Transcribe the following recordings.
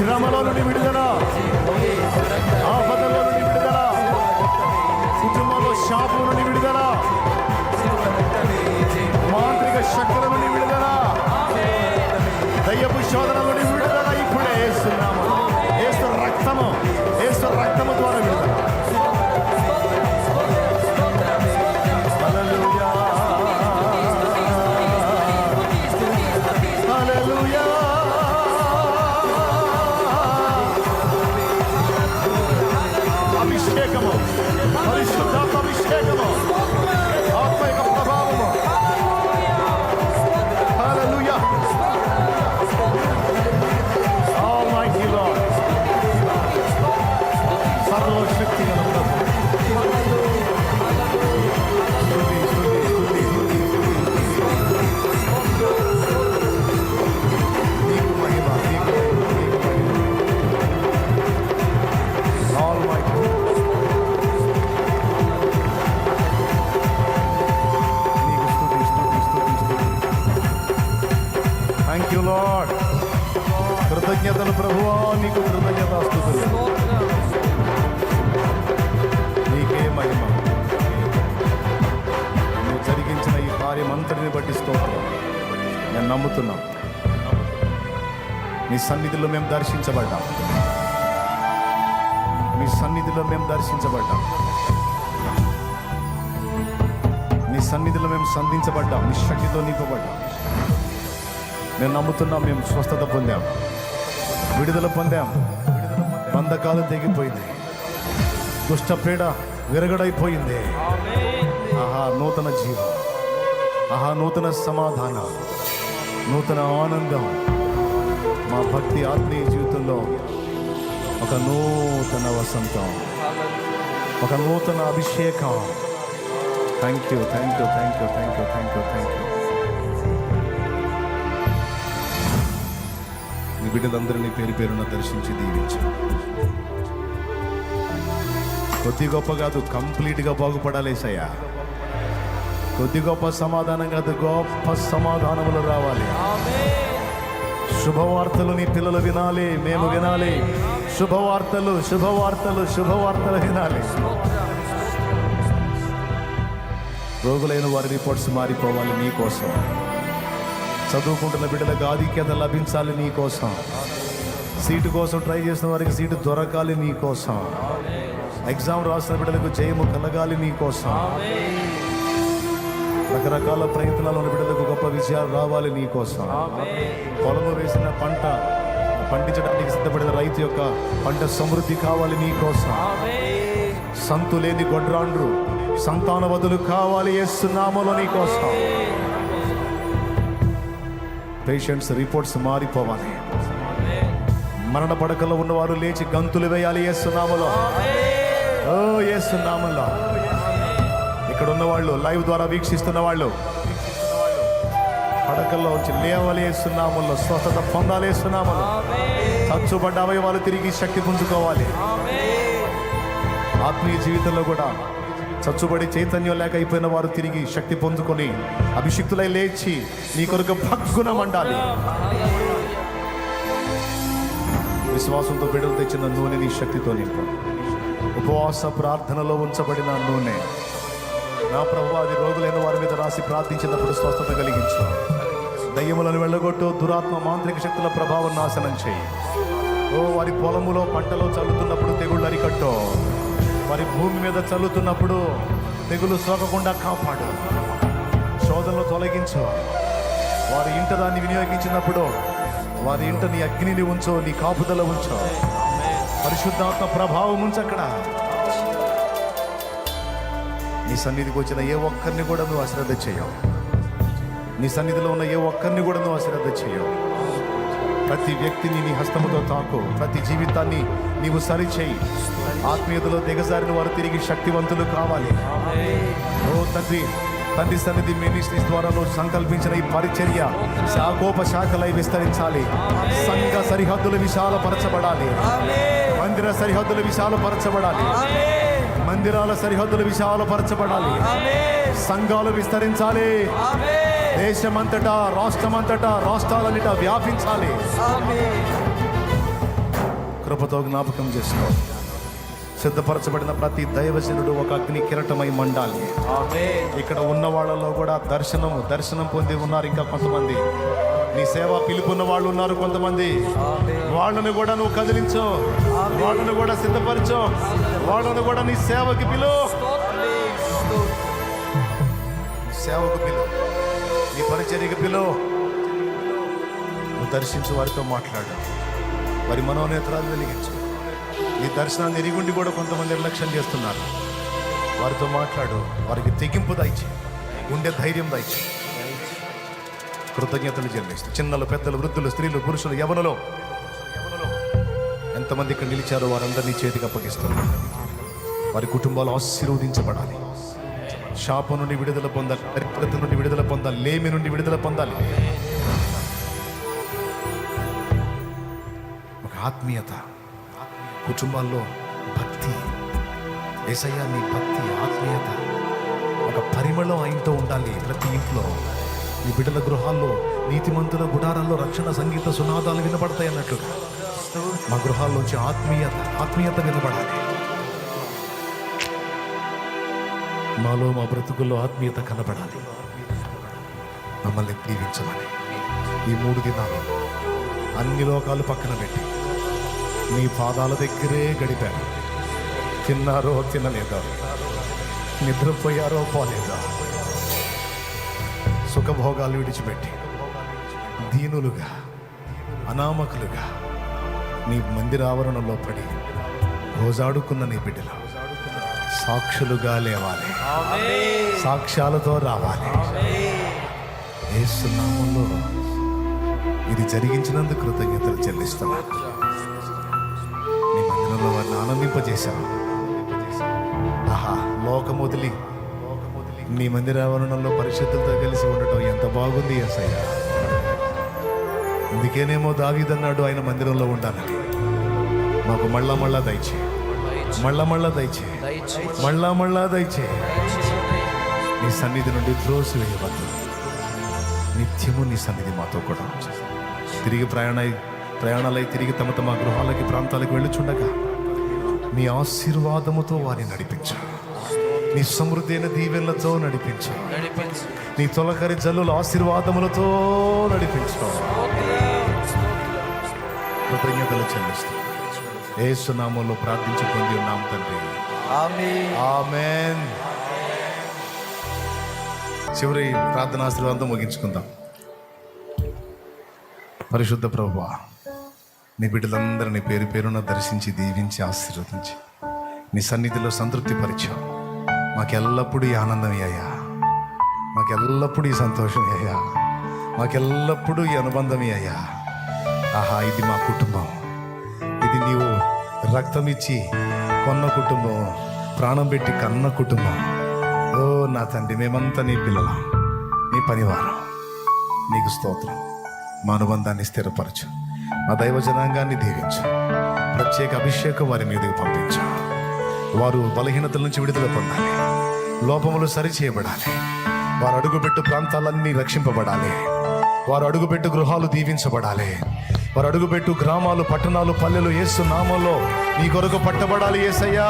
శ్రమలో నుండి విడుదల. ఆపదలో నుండి విడుదల. కుటుంబంలో షాపు నుండి విడుదల. మాంత్రిక శక్తుల నుండి విడుదల. దయ్యపు శోధన నుండి కృతజ్ఞతలు ప్రభువా నీకు కృతజ్ఞతాస్తుతులు. నీకే మహిమ. నువ్వు జరిగించిన ఈ కార్యం అంతటిని బట్టి స్తోత్రం. నేను నమ్ముతున్నాం. నీ సన్నిధిలో మేము దర్శించబడ్డాం. నీ సన్నిధిలో మేము దర్శించబడ్డాం. నీ సన్నిధిలో మేము సంధించబడ్డాం. నీ శక్తితో నింపబడ్డాం. నేను నమ్ముతున్నాం మేము స్వస్థత పొందాం. విడుదల పొందాం. బంధకాలు తెగిపోయింది. దుష్టపీడ విరగడైపోయింది. ఆహా నూతన జీవం. ఆహా నూతన సమాధానం. నూతన ఆనందం. మా భక్తి ఆత్మీయ జీవితంలో ఒక నూతన వసంతం. ఒక నూతన అభిషేకం. Thank you thank you thank you thank you thank you thank you నీ బిడ్డలందరినీ పేరు పేరున దర్శించి దీవించు. కొద్ది గొప్ప కాదు కంప్లీట్గా బాగుపడాలేసయ్యా కొద్ది గొప్ప సమాధానం కాదు గొప్ప సమాధానములు రావాలి. శుభవార్తలు నీ పిల్లలు వినాలి మేము వినాలి. శుభవార్తలు శుభవార్తలు శుభవార్తలు వినాలి. రోగులైన వారి రిపోర్ట్స్ మారిపోవాలి మీకోసం. చదువుకుంటున్న బిడ్డలకు ఆధిక్యత లభించాలి నీ కోసం. సీటు కోసం ట్రై చేసిన వారికి సీటు దొరకాలి నీ కోసం. ఎగ్జామ్ రాసిన బిడ్డలకు జయము కలగాలి నీ కోసం. రకరకాల ప్రయత్నాలు ఉన్న బిడ్డలకు గొప్ప విజయాలు రావాలి నీ కోసం. పొలము వేసిన పంట పండించడానికి సిద్ధపడిన రైతు యొక్క పంట సమృద్ధి కావాలి నీ కోసం. సంతు లేని గొడ్రాండ్రు సంతానవదులు కావాలి ఏస్తున్నామలో నీ కోసం. పేషెంట్స్ రిపోర్ట్స్ మారిపోవాలి. మరణ పడకలో ఉన్నవారు లేచి గంతులు వేయాలి ఏస్తున్నామలో ఓ ఏస్తున్నామలో ఇక్కడ ఉన్న వాళ్ళు లైవ్ ద్వారా వీక్షిస్తున్న వాళ్ళు పడకల్లో వచ్చి లేవాలి ఏస్తున్నామలో స్వస్థత పొందాలి ఏస్తున్నామలో చచ్చుబడ్డ అవయవాలు తిరిగి శక్తి పుంజుకోవాలి. ఆత్మీయ జీవితంలో కూడా చచ్చుబడి చైతన్యం లేక అయిపోయిన వారు తిరిగి శక్తి పొందుకొని అభిషిక్తులై లేచి నీ కొరకు భగ్గున మండాలి. విశ్వాసంతో బిడ్డలు తెచ్చిన నూనె నీ శక్తితో నింపు. ఉపవాస ప్రార్థనలో ఉంచబడిన నూనె. నా ప్రభు అది రోగులైన వారి మీద రాసి ప్రార్థించినప్పుడు స్వస్థత కలిగించు. దయ్యములను వెళ్ళగొట్టు దురాత్మ మాంత్రిక శక్తుల ప్రభావం నాశనం చేయి. ఓ వారి పొలములో పంటలో చల్లుతున్నప్పుడు తెగుళ్ళు అరికట్టో. మరి భూమి మీద చల్లుతున్నప్పుడు తెగులు సోకకుండా కాపాడు. శోధనలు తొలగించు. వారి ఇంట దాన్ని వినియోగించినప్పుడు వారి ఇంట నీ అగ్నిని ఉంచో నీ కాపుదల ఉంచో. పరిశుద్ధాత్మ ప్రభావం ఉంచు అక్కడ. నీ సన్నిధికి వచ్చిన ఏ ఒక్కరిని కూడా నువ్వు అశ్రద్ధ చేయవు. నీ సన్నిధిలో ఉన్న ఏ ఒక్కరిని కూడా నువ్వు అశ్రద్ధ చేయవు. ప్రతి వ్యక్తిని నీ హస్తముతో తాకు. ప్రతి జీవితాన్ని నీవు సరిచేయి. ఆత్మీయతలో దిగజారిన వారు తిరిగి శక్తివంతులు కావాలి. ఓ తండ్రి తండ్రి సన్నిధి మినిస్ట్రీస్ ద్వారా సంకల్పించిన ఈ పరిచర్య శాఖోపశాఖలై విస్తరించాలి. సంఘ సరిహద్దులు విశాలపరచబడాలి. మందిర సరిహద్దులు విశాలపరచబడాలి. మందిరాల సరిహద్దులు విశాలపరచబడాలి. సంఘాలు విస్తరించాలి. దేశమంతటా రాష్ట్రమంతటా రాష్ట్రాలన్నిటా వ్యాపించాలి. కృపతో జ్ఞాపకం చేసుకో సిద్ధపరచబడిన ప్రతి దైవజనుడు ఒక అగ్ని కిరటమై మండాలి. ఇక్కడ ఉన్న వాళ్ళలో కూడా దర్శనం దర్శనం పొంది ఉన్నారు ఇంకా కొంతమంది. నీ సేవ పిలుపున్న వాళ్ళు ఉన్నారు కొంతమంది. వాళ్ళను కూడా నువ్వు కదిలించు. వాళ్ళను కూడా సిద్ధపరచు. వాళ్ళను కూడా నీ సేవకి పిలు. సేవకు పిలువు నీ పరిచర్యకి పిలో నువ్వు వారితో మాట్లాడు. వారి మనోనేత్రాలు వెలిగించు. నీ దర్శనాన్ని ఎరిగుండి కూడా కొంతమంది నిర్లక్ష్యం చేస్తున్నారు. వారితో మాట్లాడు. వారికి తెగింపు దాయిచి ఉండే ధైర్యం దాయిచి కృతజ్ఞతలు చెల్లిస్తూ చిన్నలు పెద్దలు వృద్ధులు స్త్రీలు పురుషులు యవనలో. ఎంతమంది ఇక్కడ నిలిచారో వారందరినీ చేతికి అప్పగిస్తున్నారు వారి కుటుంబాలు ఆశీర్వదించబడాలి. శాపం నుండి విడుదల పొందాలి దరిద్రత నుండి విడుదల పొందాలి లేమి నుండి విడుదల పొందాలి. ఒక ఆత్మీయత కుటుంబాల్లో భక్తి ఏసయ్య నీ భక్తి ఆత్మీయత ఒక పరిమళం ఆయనతో ఉండాలి ప్రతి ఇంట్లో. నీ బిడ్డల గృహాల్లో నీతిమంతుల గుడారాల్లో రక్షణ సంగీత సునాదాలు వినపడతాయి అన్నట్లుగా. మా గృహాల్లోంచి ఆత్మీయత ఆత్మీయత వినపడాలి మాలో మా బ్రతుకుల్లో ఆత్మీయత కనబడాలి. మమ్మల్ని దీవించమని ఈ మూడు దినాలు అన్ని లోకాలు పక్కన పెట్టి నీ పాదాల దగ్గరే గడిపారు తిన్నారో తినలేదా నిద్రపోయారో పోలేదా సుఖభోగాలు విడిచిపెట్టి దీనులుగా అనామకులుగా నీ మందిరావరణలో పడి రోజాడుకున్న నీ బిడ్డలు సాక్షులుగా లేవాలి. సాక్ష్యాలతో రావాలి. ఏసునామంలో ఇది జరిగించినందుకు కృతజ్ఞతలు చెల్లిస్తున్నాను నీ మందిరంలో వారిని ఆనందింపజేశావు ఆహా లోకం వదిలి నీ మందిరావరణంలో పరిశుద్ధులతో కలిసి ఉండటం ఎంత బాగుంది అసయ్య అందుకేనేమో దావీదన్నాడు ఆయన మందిరంలో ఉండాలని. మాకు మళ్ళా మళ్ళా దయచే మళ్ళా మళ్ళా దయచే మళ్ళా మళ్ళా దయచే నీ సన్నిధి నుండి త్రోసి వేయవద్దు నిత్యము నీ సన్నిధి మాతో కూడా. తిరిగి ప్రయాణ ప్రయాణాలై తిరిగి తమ తమ గృహాలకి ప్రాంతాలకు వెళ్ళుచుండగా నీ ఆశీర్వాదముతో వారిని నడిపించు. నీ సమృద్ధి అయిన దీవెనలతో నడిపించు. నీ తొలకరి జల్లుల ఆశీర్వాదములతో నడిపించు. కృతజ్ఞతలు చెల్లిస్తూ ఏసునామంలో ప్రార్థించి పొంది ఉన్నాం తండ్రి. ఆమేన్. చివరి ప్రార్థన ఆశీర్వాదంతో ముగించుకుందాం. పరిశుద్ధ ప్రభు నీ బిడ్డలందరినీ పేరు పేరున దర్శించి దీవించి ఆశీర్వదించి నీ సన్నిధిలో సంతృప్తి పరిచావు మాకెల్లప్పుడూ ఈ ఆనందం అయ్యా. మాకెల్లప్పుడూ ఈ సంతోషం అయ్యా. మాకెల్లప్పుడూ ఈ అనుబంధం అయ్యా. ఆహా ఇది మా కుటుంబం. ఇది నీవు రక్తం ఇచ్చి కొన్న కుటుంబం ప్రాణం పెట్టి కన్న కుటుంబం. ఓ నా తండ్రి మేమంతా నీ పిల్లలం నీ పనివారం. నీకు స్తోత్రం. మా అనుబంధాన్ని స్థిరపరచు. మా దైవ జనాంగాన్ని దీవించు. ప్రత్యేక అభిషేకం వారి మీదకి పంపించు. వారు బలహీనతల నుంచి విడుదల పొందాలి. లోపములు సరిచేయబడాలి. వారు అడుగుపెట్టు ప్రాంతాలన్నీ రక్షింపబడాలి. వారు అడుగుపెట్టు గృహాలు దీవించబడాలి. వారు అడుగుపెట్టు గ్రామాలు పట్టణాలు పల్లెలు ఏసు నామంలో నీ కొరకు పట్టబడాలి ఏసయ్యా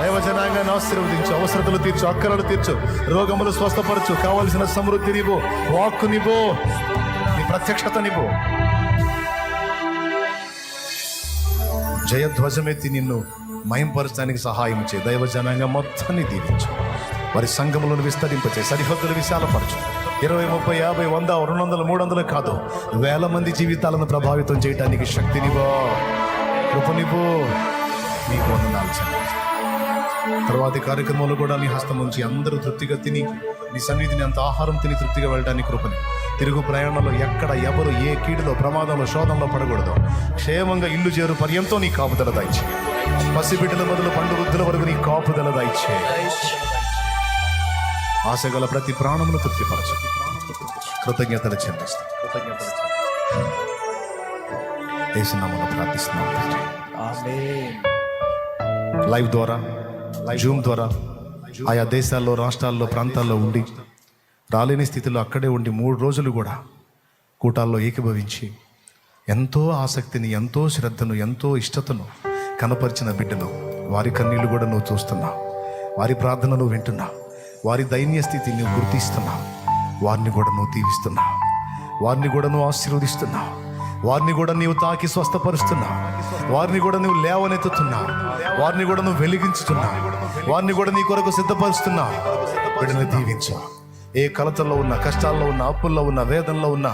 దైవజనాంగాన్ని ఆశీర్వదించు అవసరతలు తీర్చు అక్కరలు తీర్చు రోగములు స్వస్థపరచు కావలసిన సమృద్ధి నీవు వాక్కు నీవు నీ ప్రత్యక్షత నీవు జయధ్వజమెత్తి నిన్ను మయంపరచడానికి సహాయం చే దైవ జనాంగం మొత్తాన్ని దీవించు. వారి సంఘములను విస్తరింపచే సరిహద్దులు విశాలపరచు. ఇరవై ముప్పై యాభై వంద రెండు వందల మూడు వందలు కాదు. వేల మంది జీవితాలను ప్రభావితం చేయడానికి శక్తినివో కృపనివో నీకు వందనాలు తర్వాతి కార్యక్రమంలో కూడా నీ హస్తం నుంచి అందరూ తృప్తిగా తిని నీ సన్నిధిని అంత ఆహారం తిని తృప్తిగా వెళ్ళడానికి కృపని. తిరుగు ప్రయాణంలో ఎక్కడ ఎవరు ఏ కీడులో ప్రమాదంలో శోధంలో పడకూడదు. క్షేమంగా ఇల్లు చేరు పర్యంతో నీ కాపుదల దాయిచ్చే పసిబిడ్డల మొదలు పండు వృద్ధుల వరకు నీ కాపుదల దాయిచ్చే ఆశగల ప్రతి ప్రాణమును తృప్తిపరచు. కృతజ్ఞతలు చెల్లిస్తాం. కృతజ్ఞతలు వేసున్నామని ప్రార్థిస్తున్నాం తండ్రి. ఆమేన్. లైవ్ ద్వారా జూమ్ ద్వారా ఆయా దేశాల్లో రాష్ట్రాల్లో ప్రాంతాల్లో ఉండి రాలేని స్థితిలో అక్కడే ఉండి మూడు రోజులు కూడా కూటాల్లో ఏకీభవించి ఎంతో ఆసక్తిని ఎంతో శ్రద్ధను ఎంతో ఇష్టతను కనపరిచిన బిడ్డను వారి కన్నీళ్ళు కూడా నువ్వు చూస్తున్నావు వారి ప్రార్థనలు వింటున్నావు వారి దైన్య స్థితిని నువ్వు గుర్తిస్తున్నావు వారిని కూడా నువ్వు దీవిస్తున్నావు వారిని కూడా నువ్వు ఆశీర్వదిస్తున్నావు వారిని కూడా నీవు తాకి స్వస్థపరుస్తున్నావు వారిని కూడా నువ్వు లేవనెత్తుతున్నావు వారిని కూడా నువ్వు వెలిగించుతున్నావు వారిని కూడా నీ కొరకు సిద్ధపరుస్తున్నావు బిడ్డను దీవించు. ఏ కలతల్లో ఉన్న కష్టాల్లో ఉన్న అప్పుల్లో ఉన్న వేదనలో ఉన్న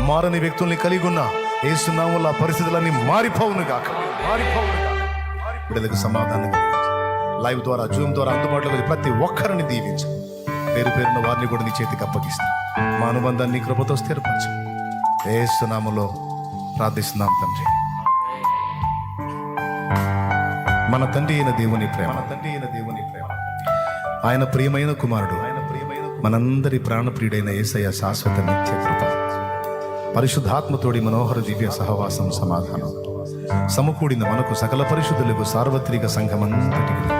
మారని వ్యక్తుల్ని కలిగి ఉన్న ఏ సున్నాముల పరిస్థితులన్నీ మారిపోవును కాక మారిపోవును గాక. బిడ్డలకు సమాధానం లైవ్ ద్వారా జూమ్ ద్వారా అందుబాటులో ప్రతి ఒక్కరిని దీవించు. పేరు పేరున్న వారిని కూడా నీ చేతికి అప్పగిస్తా. మా అనుబంధాన్ని కృపతో స్థిరపరచు. ఏ సునాములో ప్రార్థిస్తున్నాం తండ్రి. మన తండ్రి అయిన దేవుని ప్రేమ. మన తండ్రి అయిన దేవుని ప్రేమ. ఆయన ప్రియమైన కుమారుడు. ఆయన ప్రియమైన మనందరి ప్రాణప్రియుడైన యేసయ్య శాశ్వత నిత్య కృప. పరిశుద్ధాత్మతోడి మనోహర దివ్య సహవాసం సమాధానం. సమకూడిన మనకు సకల పరిశుద్ధులకు సార్వత్రిక సంఘమంతటికి.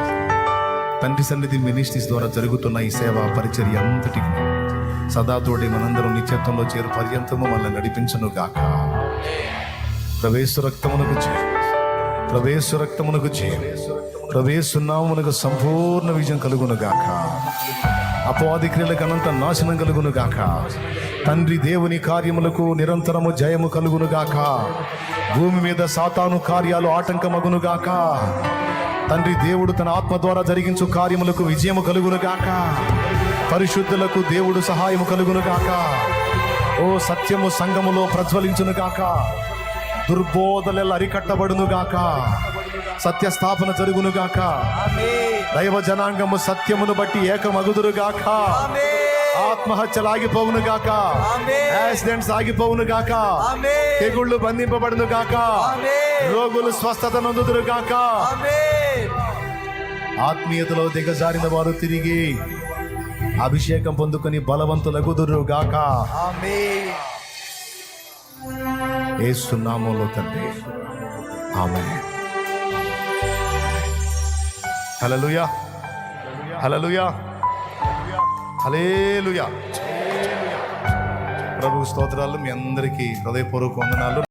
తండ్రి సన్నిధి మినిస్ట్రీస్ ద్వారా జరుగుతున్న ఈ సేవ పరిచర్య అంతటికి సదాతోడి మనందరం నిత్యత్వంలో చేరు పర్యంతము మనల్ని నడిపించను గాక. ప్రవేశ రక్తమునకు చే ప్రవేశ రక్తమునకు చే ప్రవేశున్నామునకు సంపూర్ణ విజయం కలుగును గాక. అపవాది క్రియలకు అనంత నాశనం కలుగును గాక. తండ్రి దేవుని కార్యములకు నిరంతరము జయము కలుగును గాక. భూమి మీద సాతాను కార్యాలు ఆటంకమగును గాక. తండ్రి దేవుడు తన ఆత్మ ద్వారా జరిగించు కార్యములకు విజయము కలుగును గాక పరిశుద్ధులకు దేవుడు సహాయము కలుగును గాక ఓ సత్యము సంఘములో ప్రజ్వలించును గాక దుర్బోధలెల్ల అరికట్టబడును గాక సత్య స్థాపన జరుగును గాక దైవ జనాంగము సత్యమును బట్టి ఏకమగుదురు గాక ఆత్మహత్యలు ఆగిపోవును గాక యాక్సిడెంట్స్ ఆగిపోవును గాక తెగుళ్ళు బంధింపబడును గాక రోగులు స్వస్థత నొందుదురు గాక ఆత్మీయతలో దిగజారిన వారు తిరిగి అభిషేకం పొందుకొని బలవంతులగుదురు గాక ఏసునామంలో తండ్రి. ఆమె హలలుయా హలలుయా హలేలుయా ప్రభు స్తోత్రాలు మీ అందరికీ హృదయపూర్వక వందనాలు.